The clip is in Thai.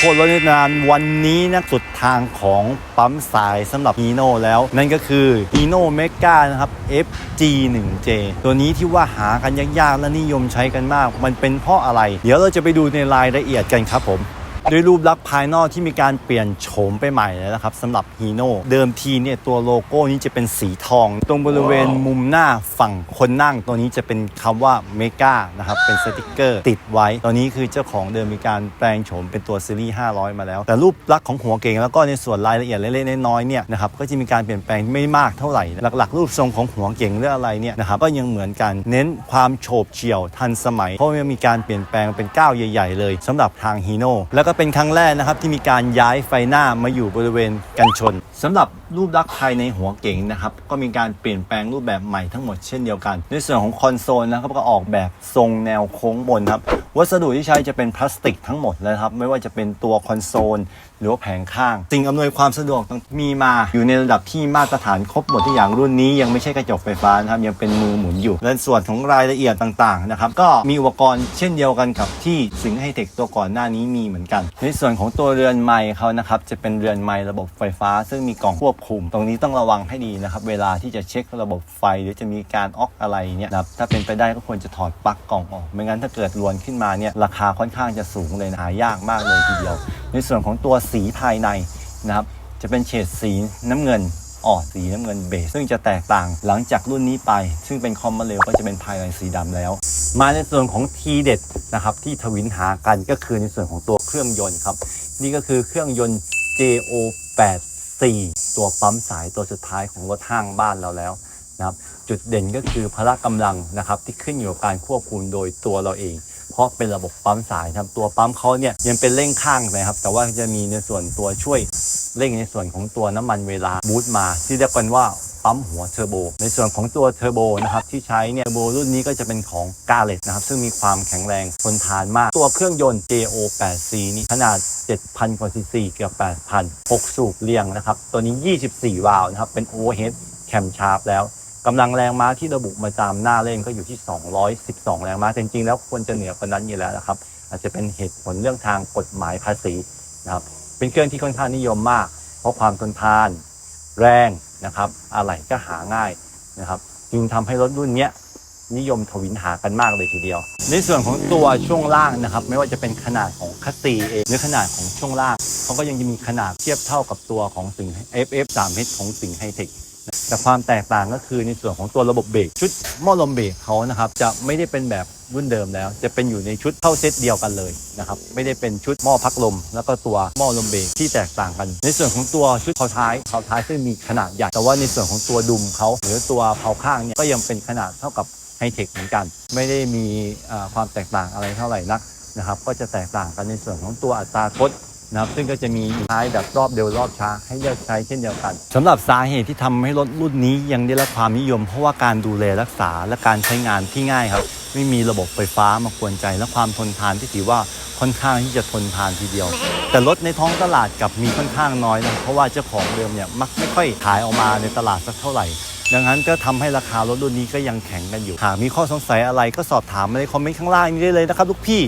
โคตรรถนนานวันนี้นะสุดทางของปั๊มสายสำหรับ Hino แล้ว นั่นก็คือ Hino Mega นะครับ FG1J ตัวนี้ที่ว่าหากันยากๆและนิยมใช้กันมาก มันเป็นเพราะอะไร เดี๋ยวเราจะไปดูในรายละเอียดกันครับผม ด้วยรูปลักษณ์ภายนอกที่มีการเปลี่ยนโฉมไปใหม่แล้วนะครับสำหรับ Hino เดิมทีเนี่ยตัวโลโก้นี้จะเป็นสีทอง ตรงบริเวณมุมหน้าฝั่งคนนั่งตัวนี้จะเป็นคำว่า Mega นะครับเป็นสติกเกอร์ติดไว้ ตอนนี้คือเจ้าของเดิมมีการแปลงโฉมเป็นตัวซีรีส์500 มาแล้ว แต่รูปลักษณ์ของหัวเก่งแล้วก็ในส่วนรายละเอียดเล็กๆน้อยๆเนี่ยนะครับก็จะมีการเปลี่ยนแปลงไม่มากเท่าไหร่ หลักๆ รูปทรงของหัวเก่งหรืออะไรเนี่ยนะครับก็ยังเหมือนกันเน้นความโฉบเฉี่ยวทันสมัย เพราะว่ามีการเปลี่ยนแปลงเป็นก้าวใหญ่ ๆ เลยสำหรับทางฮีโน่แล้วก็เป็นครั้งแรกนะครับที่มีการย้ายไฟหน้ามาอยู่บริเวณกันชน สำหรับรูปลักษณ์ภายในหัวเก๋งนะครับก็มีการเปลี่ยนแปลงรูปแบบใหม่ทั้งหมดเช่นเดียวกัน ในส่วนของคอนโซลนะครับก็ออกแบบทรงแนวโค้งบนครับวัสดุที่ใช้จะเป็นพลาสติกทั้งหมดเลยครับไม่ว่าจะเป็นตัวคอนโซลหรือว่าแผงข้าง สิ่งอำนวยความสะดวกต่างมีมาอยู่ในระดับที่มาตรฐานครบหมดทุกอย่างรุ่นนี้ยังไม่ใช่กระจกไฟฟ้านะครับยังเป็นมือหมุนอยู่และส่วนของรายละเอียดต่างๆนะครับก็มีอุปกรณ์เช่นเดียวกันกับที่สิงห์ไฮเทคตัวก่อนหน้านี้มีเหมือนกัน ในส่วนของตัวเรือนไม้เขานะครับจะเป็นเรือนไม้ระบบไฟฟ้า ซึ่งมีกล่องควบคุม ตรงนี้ต้องระวังให้ดีนะครับ เวลาที่จะเช็คระบบไฟหรือจะมีการออกอะไรเนี่ยนะครับถ้าเป็นไปได้ก็ควรจะถอดปลั๊กกล่องออก ไม่งั้นถ้าเกิดรวนขึ้นมาเนี่ยราคาค่อนข้างจะสูงเลยนะหายากมากเลยทีเดียว ในส่วนของตัวสีภายในนะครับจะเป็นเฉดสีน้ำเงินออกสีน้ำเงินเบส ซึ่งจะแตกต่างหลังจากรุ่นนี้ไป ซึ่งเป็นคอมมาเรลก็จะเป็นภายในสีดำแล้ว มาในส่วนของทีเด็ดนะครับที่ทวินหากันก็คือในส่วนของตัวเครื่องยนต์ครับ นี่ก็คือเครื่องยนต์ JO8 4 ตัวปั๊มสายตัวสุดท้ายของรถห้างบ้านเราแล้วนะครับจุดเด่นก็คือพละกำลังนะครับที่ขึ้นอยู่กับการควบคุมโดยตัวเราเอง เพราะเป็นระบบปั๊มสายครับตัวปั๊มเขาเนี่ยยังเป็นเร่งข้างนะครับ แต่ว่าจะมีในส่วนตัวช่วยเร่งในส่วนของตัวน้ำมันเวลาบูตมา ที่เรียกกันว่า ปั๊มหัวเทอร์โบ ในส่วนของตัวเทอร์โบนะครับที่ใช้เนี่ยเทอร์โบรุ่นนี้ก็จะเป็นของกาเลตนะครับซึ่งมีความแข็งแรงทนทานมาก ตัวเครื่องยนต์ JO8C นี่ขนาด 7,000 กว่าซีซีเกือบ 8,000 6 สูบเรียงนะครับ ตัวนี้ 24 วาล์วนะครับเป็น overhead cam shaft แล้วกำลังแรงม้าที่ระบุมาตามหน้าเล่มก็อยู่ที่ 212 แรงม้าจริงๆ แล้วควรจะเหนือกว่านั้นอยู่แล้วนะครับ อาจจะเป็นเหตุผลเรื่องทางกฎหมายภาษีนะครับเป็นเครื่องที่ค่อนข้างนิยมมาก เพราะความทนทาน แรง นะครับอะไหล่ก็หาง่ายนะครับจึงทำให้รถรุ่นนี้นิยมทวินหากันมากเลยทีเดียว ในส่วนของตัวช่วงล่างนะครับ ไม่ว่าจะเป็นขนาดของคัสซีเองหรือขนาดของช่วงล่างเขาก็ยังจะมีขนาดเทียบเท่ากับตัวของสิงห์ FF 3H ของสิงห์ไฮเทค แต่ความแตกต่างก็คือในส่วนของตัวระบบเบรกชุดหม้อลมเบรกเขานะครับจะไม่ได้เป็นแบบรุ่นเดิมแล้ว จะเป็นอยู่ในชุดเข้าเซตเดียวกันเลยนะครับไม่ได้เป็นชุดหม้อพักลม แล้วก็ตัวหม้อลมเบรกที่แตกต่างกัน ในส่วนของตัวชุดเผาท้ายเผาท้ายซึ่งมีขนาดใหญ่แต่ว่าในส่วนของตัวดุมเขาหรือตัวเผาข้างเนี่ยก็ยังเป็นขนาดเท่ากับไฮเทคเหมือนกัน ไม่ได้มีความแตกต่างอะไรเท่าไหร่นักนะครับก็จะแตกต่างกันในส่วนของตัวอัตราทด นะครับซึ่งก็จะมีท้ายแบบรอบเร็วรอบช้าให้เลือกใช้เช่นเดียวกันสำหรับสาเหตุที่ทำให้รถรุ่นนี้ยังได้รับความนิยม เพราะว่าการดูแลรักษาและการใช้งานที่ง่ายครับ ไม่มีระบบไฟฟ้ามากวนใจ และความทนทานที่ถือว่าค่อนข้างที่จะทนทานทีเดียว แต่รถในท้องตลาดกับมีค่อนข้างน้อยนะเพราะว่าเจ้าของเดิมเนี่ยมักไม่ค่อยขายออกมาในตลาดสักเท่าไหร่ ดังนั้นก็ทำให้ราคารถรุ่นนี้ก็ยังแข็งกันอยู่หากมีข้อสงสัยอะไรก็สอบถามมาในคอมเมนต์ข้างล่างนี้ได้เลยนะครับลูกพี่